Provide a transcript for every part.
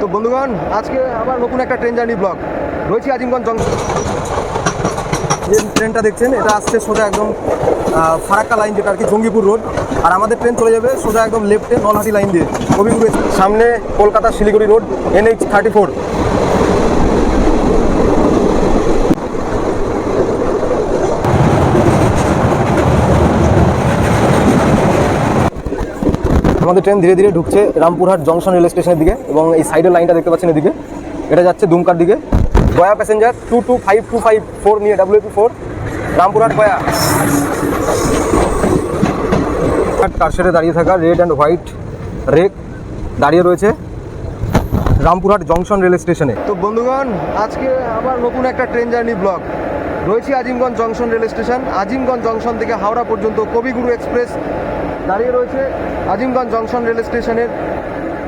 তো বন্ধুগণ, আজকে আবার নতুন একটা ট্রেন জার্নি ব্লগ রয়েছি আজিমগঞ্জ জংশন। যে ট্রেনটা দেখছেন, এটা আসছে সোজা একদম ফারাক্কা লাইন যেটা আর কি জঙ্গিপুর রোড আর আমাদের ট্রেন চলে যাবে সোজা একদম লেফটে নলহাটি লাইন দিয়ে। কবিগুরু সামনে Kolkata Siliguri road NH thirty four আমাদের ট্রেন ধীরে ধীরে ঢুকছে রামপুরহাট জংশন রেল স্টেশনের দিকে এবং এই সাইডের লাইনটা দেখতে পাচ্ছেন এদিকে। এটা যাচ্ছে দুমকার দিকে। Gaya passenger two two five two five four নিয়ে ডাব্লিউপি ফোর রামপুরহাট গয়া কারশেডে দাঁড়িয়ে থাকা রেড অ্যান্ড হোয়াইট রেক দাঁড়িয়ে রয়েছে রামপুরহাট জংশন রেল স্টেশনে তো বন্ধুগণ, আজকে আবার নতুন একটা ট্রেন জার্নি ব্লগ রয়েছি Azimganj junction rail station Azimganj junction থেকে হাওড়া পর্যন্ত কবিগুরু এক্সপ্রেস দাঁড়িয়ে রয়েছে আজিমগঞ্জ জংশন রেল স্টেশনের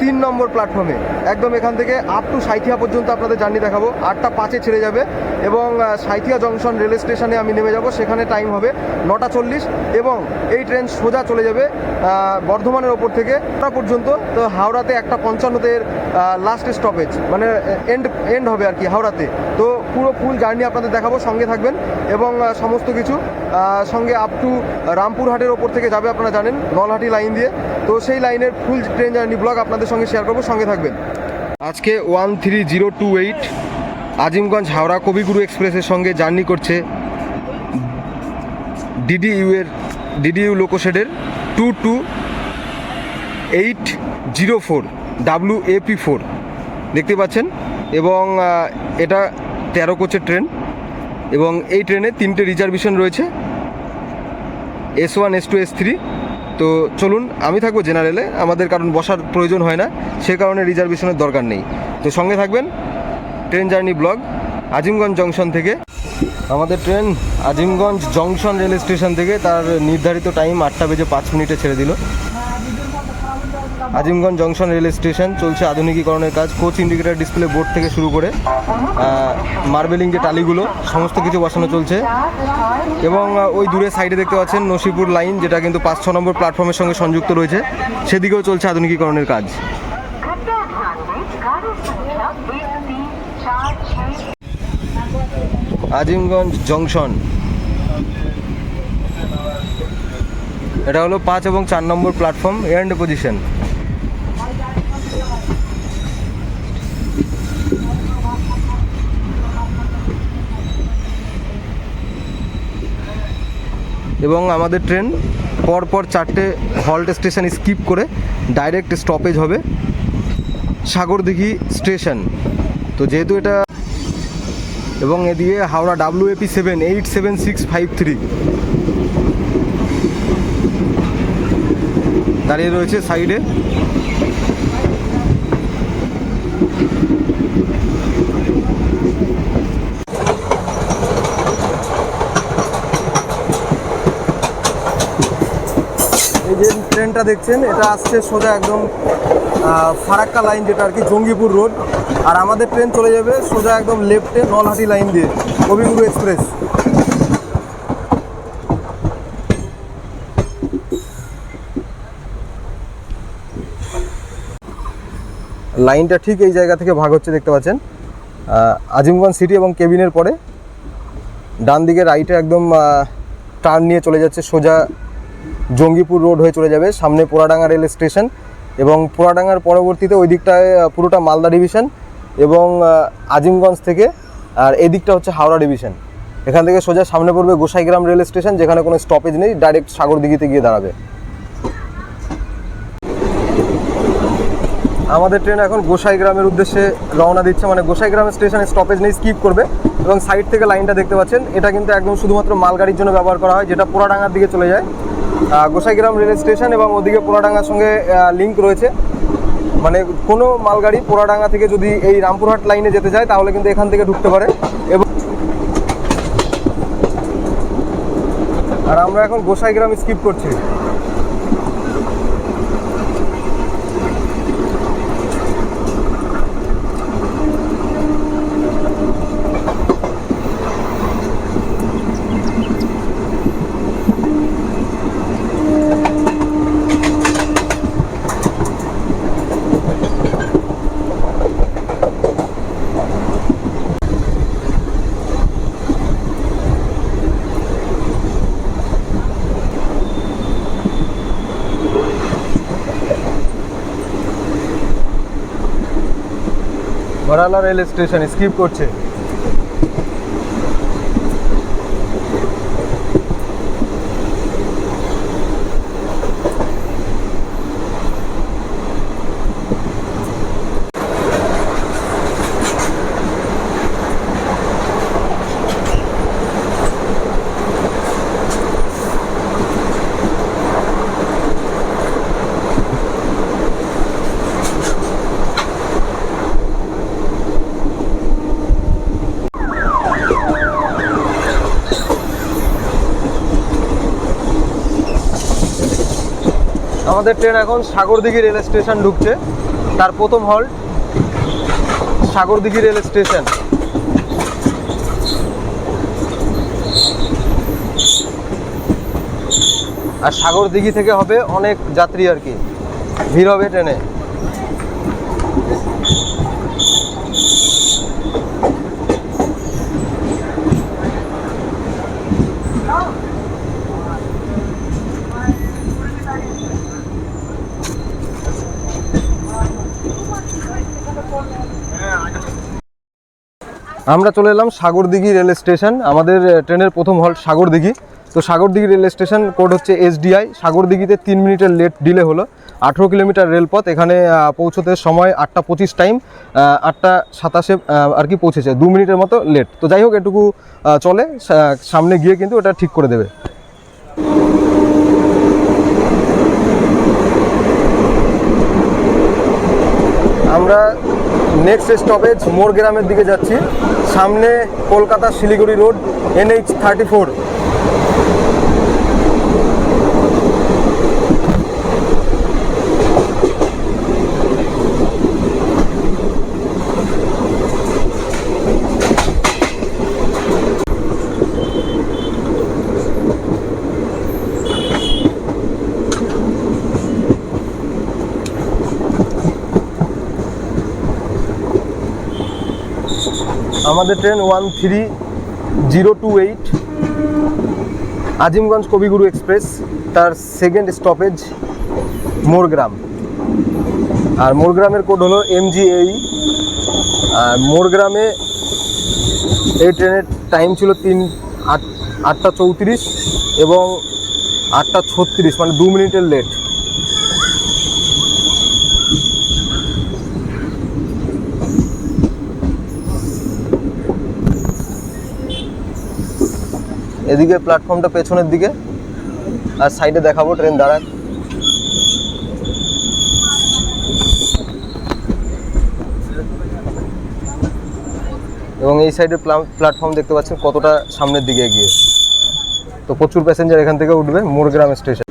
তিন নম্বর প্ল্যাটফর্মে। একদম এখান থেকে আপ টু সাইথিয়া পর্যন্ত আপনাদের জার্নি দেখাবো। আটটা পাঁচে ছেড়ে যাবে এবং সাইথিয়া জংশন রেল স্টেশনে আমি নেমে যাব। সেখানে টাইম হবে নটা চল্লিশ এবং এই ট্রেন সোজা চলে যাবে বর্ধমানের ওপর থেকে পর্যন্ত। তো হাওড়াতে একটা পঞ্চান্নতে লাস্ট স্টপেজ মানে এন্ড এন্ড হবে আর কি হাওড়াতে। তো পুরো ফুল জার্নি আপনাদের দেখাবো, সঙ্গে থাকবেন এবং সমস্ত কিছু সঙ্গে আপ টু রামপুরহাটের ওপর থেকে যাবে আপনারা জানেন, নলহাটি লাইন দিয়ে। তো সেই লাইনের ফুল ট্রেন জার্নি ব্লগ আপনাদের সঙ্গে শেয়ার করব, সঙ্গে থাকবেন। আজকে one three zero two eight Azimganj Howrah Kabiguru এক্সপ্রেসের সঙ্গে জার্নি করছে ডিডিইউ এর DDU লোকোশেডের two two eight zero four W AP four দেখতে পাচ্ছেন? এবং এটা তেরো কোচের ট্রেন এবং এই ট্রেনে তিনটে রিজার্ভেশন রয়েছে। S one S two S three তো চলুন, আমি থাকব জেনারেলে, আমাদের কারণ বসার প্রয়োজন হয় না, সে কারণে রিজার্ভেশনের দরকার নেই। তো সঙ্গে থাকবেন train journey blog, Azimganj junction থেকে। আমাদের train Azimganj junction rail station থেকে, তার নির্ধারিত টাইম আটটা বেজে পাঁচ মিনিটে ছেড়ে দিল। আজিমগঞ্জ জংশন রেল স্টেশন চলছে আধুনিকীকরণের কাজ কোচ ইন্ডিকেটার ডিসপ্লে বোর্ড থেকে শুরু করে মার্বেলিং যে টালিগুলো, সমস্ত কিছু বসানো চলছে। এবং ওই দূরে সাইডে দেখতে পাচ্ছেন নসিপুর লাইন যেটা কিন্তু পাঁচ ছ নম্বর প্ল্যাটফর্মের সঙ্গে সংযুক্ত রয়েছে। সেদিকেও চলছে আধুনিকীকরণের কাজ। আজিমগঞ্জ জংশন। এটা হলো পাঁচ এবং চার নম্বর প্ল্যাটফর্ম এন্ড পজিশন এবং আমাদের ট্রেন পরপর চারটে হল্ট স্টেশন স্কিপ করে ডাইরেক্ট স্টপেজ হবে সাগরদিঘি স্টেশন। তো যেহেতু এটা এবং এদিকে Howrah W AP seven eight seven six five three দাঁড়িয়ে রয়েছে সাইডে এই যে ট্রেনটা দেখছেন, এটা আসছে সোজা একদম ফারাক্কা লাইন যেটা আর কি, জঙ্গিপুর রোড আর আমাদের ট্রেন চলে যাবে সোজা একদম লেফটে নলহাটি লাইন দিয়ে, কবিগুরু এক্সপ্রেস লাইনটা ঠিক এই জায়গা থেকে ভাগ হচ্ছে, দেখতে পাচ্ছেন। আজিমগঞ্জ সিটি এবং কেবিনের পরে ডান দিকে রাইটে একদম টার্ন নিয়ে চলে যাচ্ছে সোজা জঙ্গিপুর রোড হয়ে চলে যাবে, সামনে পোড়াডাঙ্গা রেল স্টেশন এবং পোড়াডাঙ্গার পরবর্তীতে ওই দিকটায় পুরোটা মালদা ডিভিশন এবং আজিমগঞ্জ থেকে, আর এদিকটা হচ্ছে হাওড়া ডিভিশন। এখান থেকে সোজা সামনে পড়বে গোসাইগ্রাম রেল স্টেশন, যেখানে কোনো স্টপেজ নেই ডাইরেক্ট সাগরদিঘিতে গিয়ে দাঁড়াবে। আমাদের ট্রেন এখন গোসাইগ্রামের উদ্দেশ্যে রওনা দিচ্ছে মানে গোসাইগ্রাম স্টেশনে স্টপেজ নেই স্কিপ করবে এবং সাইড থেকে লাইনটা দেখতে পাচ্ছেন। এটা কিন্তু একদম শুধুমাত্র মালগাড়ির জন্য ব্যবহার করা হয়, যেটা পোড়াডাঙ্গার দিকে চলে যায়। গোসাইগ্রাম রেল স্টেশন এবং ওদিকে পোড়াডাঙ্গার সঙ্গে লিঙ্ক রয়েছে। মানে কোনো মালগাড়ি পোড়াডাঙ্গা থেকে যদি এই রামপুরহাট লাইনে যেতে চায় তাহলে কিন্তু এখান থেকে ঢুকতে পারে। এবং আর আমরা এখন গোসাইগ্রাম স্কিপ করছি। বড়ালা রেল স্টেশন স্কিপ করছে। আমাদের ট্রেন এখন সাগরদিঘি রেল স্টেশন ঢুকছে। তার প্রথম হল্ট সাগরদিঘি রেল স্টেশন। আর সাগরদিঘি থেকে হবে অনেক যাত্রী আর কি। ভিড় হবে ট্রেনে। আমরা চলে এলাম সাগরদিঘি রেল স্টেশন। আমাদের ট্রেনের প্রথম হল্ট সাগরদিঘি। তো সাগরদিঘি রেল স্টেশন কোড হচ্ছে এসডিআই। সাগরদিঘিতে তিন মিনিটের লেট ডিলে হলো। আঠেরো কিলোমিটার রেলপথ, এখানে পৌঁছতে সময় আটটা পঁচিশ টাইম আটটা সাতাশে আর কি পৌঁছেছে, দু মিনিটের মতো লেট। তো যাই হোক, এটুকু চলে। সামনে গিয়ে কিন্তু এটা ঠিক করে দেবে। আমরা নেক্সট স্টপেজ মোর গ্রামের দিকে যাচ্ছি। সামনে Kolkata Siliguri road NH thirty four আমাদের train one three zero two eight Azimganj Kabiguru express তার সেকেন্ড স্টপেজ মোরগ্রাম। আর মোরগ্রামের কোড হলো এমজিএই আর মোরগ্রামে এই ট্রেনের টাইম ছিল তিন আট, আটটা চৌত্রিশ এবং আটটা ছত্রিশ মানে দু মিনিটের লেট এদিকে প্ল্যাটফর্মটা পেছনের দিকে, আর সাইডে দেখাবো ট্রেন দাঁড়াক এবং এই সাইডে প্ল্যাটফর্ম দেখতে পাচ্ছেন কতটা সামনের দিকে এগিয়ে। তো প্রচুর প্যাসেঞ্জার এখান থেকে উঠবে, Morgram station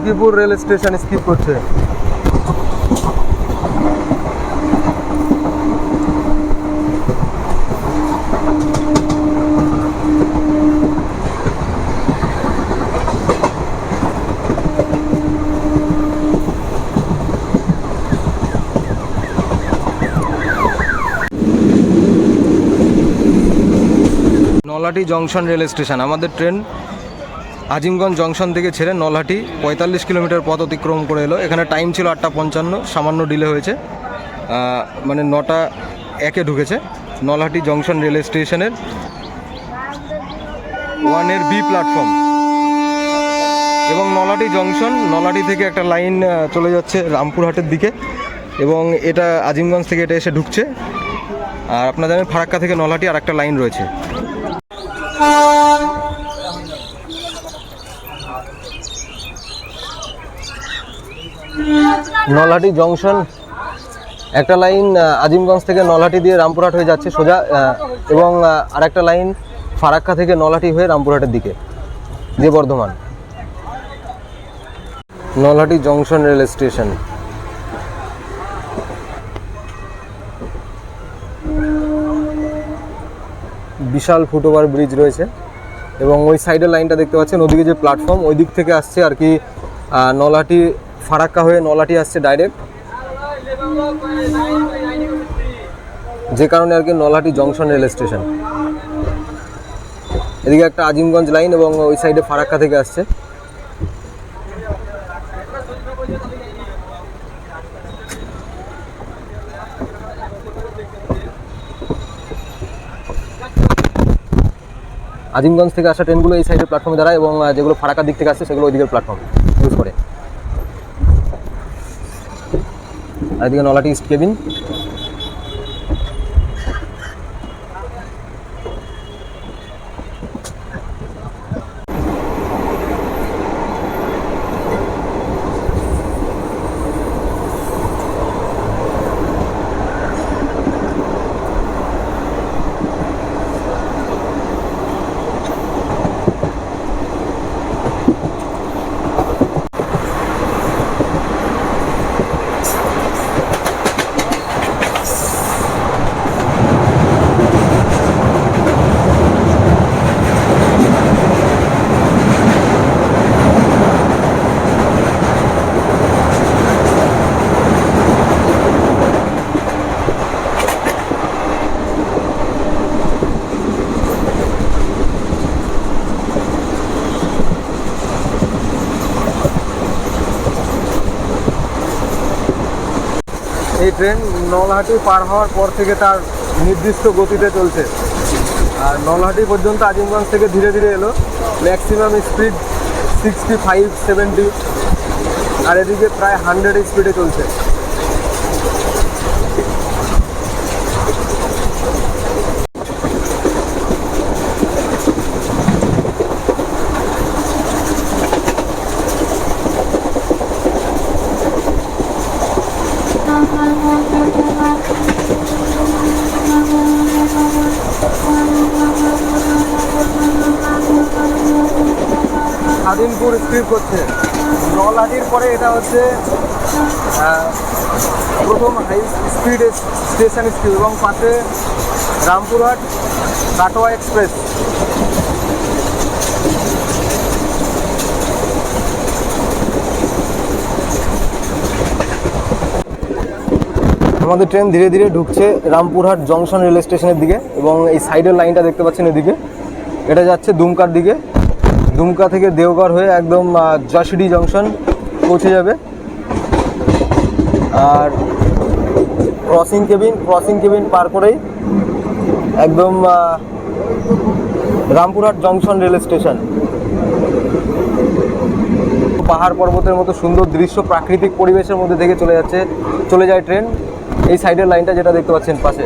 Takipur rail station skip করছে। নলাটি জংশন রেল স্টেশন আমাদের ট্রেন আজিমগঞ্জ জংশন থেকে ছেড়ে নলহাটি, পঁয়তাল্লিশ কিলোমিটার পথ অতিক্রম করে এলো। এখানে টাইম ছিল আটটা পঞ্চান্ন, সামান্য ডিলে হয়েছে। মানে নটা একে ঢুকেছে। নলহাটি জংশন রেল স্টেশনের ওয়ানের বি প্ল্যাটফর্ম এবং নলাটি জংশন নলাটি থেকে একটা লাইন চলে যাচ্ছে রামপুরহাটের দিকে। এবং এটা আজিমগঞ্জ থেকে এটা এসে ঢুকছে। আর আপনারা জানেন ফারাক্কা থেকে নলহাটি আর একটা লাইন রয়েছে। নলহাটি জংশন, একটা লাইন আজিমগঞ্জ থেকে নলহাটি দিয়ে রামপুরহাট হয়ে যাচ্ছে সোজা এবং আর একটা লাইন ফারাক্কা থেকে নলহাটি হয়ে রামপুরহাটের দিকে দিয়ে Bardhaman. Nalhati junction rail station. বিশাল ফুটওভার ব্রিজ রয়েছে, এবং ওই সাইডের লাইনটা দেখতে পাচ্ছেন, ওদিকে যে প্ল্যাটফর্ম, ওই দিক থেকে আসছে আর কি নলহাটি ফারাক্কা হয়ে নলহাটি আসছে ডাইরেক্ট যে কারণে আর কি নলহাটি জংশন রেল স্টেশন এদিকে একটা আজিমগঞ্জ লাইন এবং ওই সাইডে ফারাক্কা থেকে আসছে। আজিমগঞ্জ থেকে আসা ট্রেনগুলো এই সাইডের প্ল্যাটফর্মে দাঁড়ায় এবং যেগুলো ফারাক্কার দিক থেকে আসছে, সেগুলো ওই দিকের প্ল্যাটফর্ম ইউজ করে। আর নলাটি ইস্ট কেবিন। এই ট্রেন নলহাটি পার হওয়ার পর থেকে তার নির্দিষ্ট গতিতে চলছে। আর নলহাটি পর্যন্ত আজিমগঞ্জ থেকে ধীরে ধীরে এলো। Maximum speed sixty five seventy আর এদিকে প্রায় হান্ড্রেড স্পিডে চলছে। স্পিড করছে। নলহাটির পরে এটা হচ্ছে প্রথম হাই স্পিড স্টেশন স্পিড এবং পাশে রামপুরহাট কাটোয়া এক্সপ্রেস আমাদের ট্রেন ধীরে ধীরে ঢুকছে রামপুরহাট জংশন রেল স্টেশনের দিকে এবং এই সাইডের লাইনটা দেখতে পাচ্ছেন এদিকে। এটা যাচ্ছে দুমকার দিকে। দুমকা থেকে দেওঘর হয়ে একদম আহ, জংশন পৌঁছে যাবে। আর ক্রসিং কেবিন ক্রসিং কেবিন পার করেই একদম রামপুরহাট জংশন রেল স্টেশন। পাহাড় পর্বতের মতো সুন্দর দৃশ্য প্রাকৃতিক পরিবেশের মধ্যে থেকে চলে যাচ্ছে চলে যায় ট্রেন। এই সাইডের লাইনটা যেটা দেখতে পাচ্ছেন পাশে।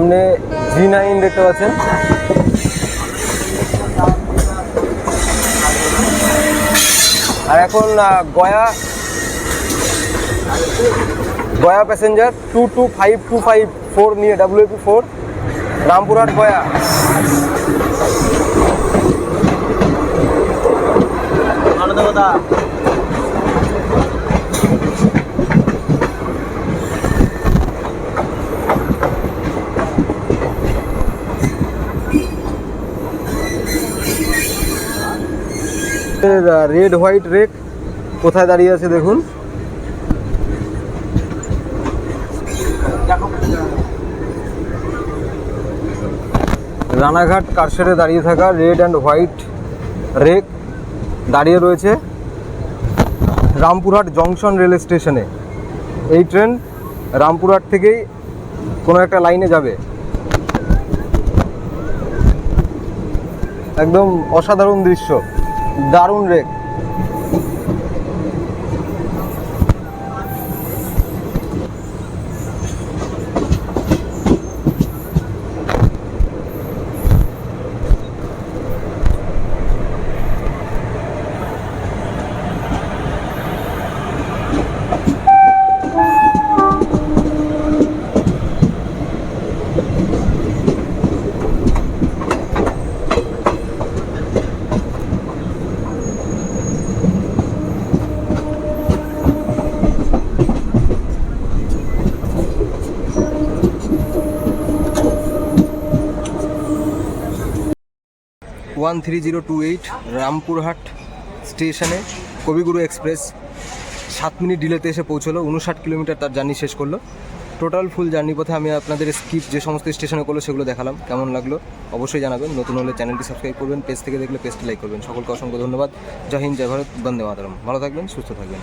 সামনে জি নাইন দেখতে পাচ্ছেন। আর এখন Gaya Gaya passenger two two five two five four নিয়ে WP four Rampurhat, Gaya. Red white rake কোথায় দাঁড়িয়ে আছে দেখুন। রানাঘাট কারশেডে দাঁড়িয়ে থাকা রেড অ্যান্ড হোয়াইট রেক দাঁড়িয়ে রয়েছে রামপুরহাট জংশন রেল স্টেশনে। এই ট্রেন রামপুরহাট থেকেই কোনো একটা লাইনে যাবে। একদম অসাধারণ দৃশ্য। দারুণ rake one three zero two eight Rampurhat স্টেশনে কবিগুরু এক্সপ্রেস সাত মিনিট ডিলেতে এসে পৌঁছলো উনষাট কিলোমিটার তার জার্নি শেষ করল টোটাল ফুল জার্নি পথে আমি আপনাদের স্কিপ যে সমস্ত স্টেশনে করল সেগুলো দেখালাম কেমন লাগল অবশ্যই জানাবেন নতুন হলে চ্যানেলটি সাবস্ক্রাইব করবেন পেজ থেকে দেখলে পেজটি লাইক করবেন সকলকে অসংখ্য ধন্যবাদ জয় হিন্দ জয় ভারত বন্দে মাতারম ভালো থাকবেন সুস্থ থাকবেন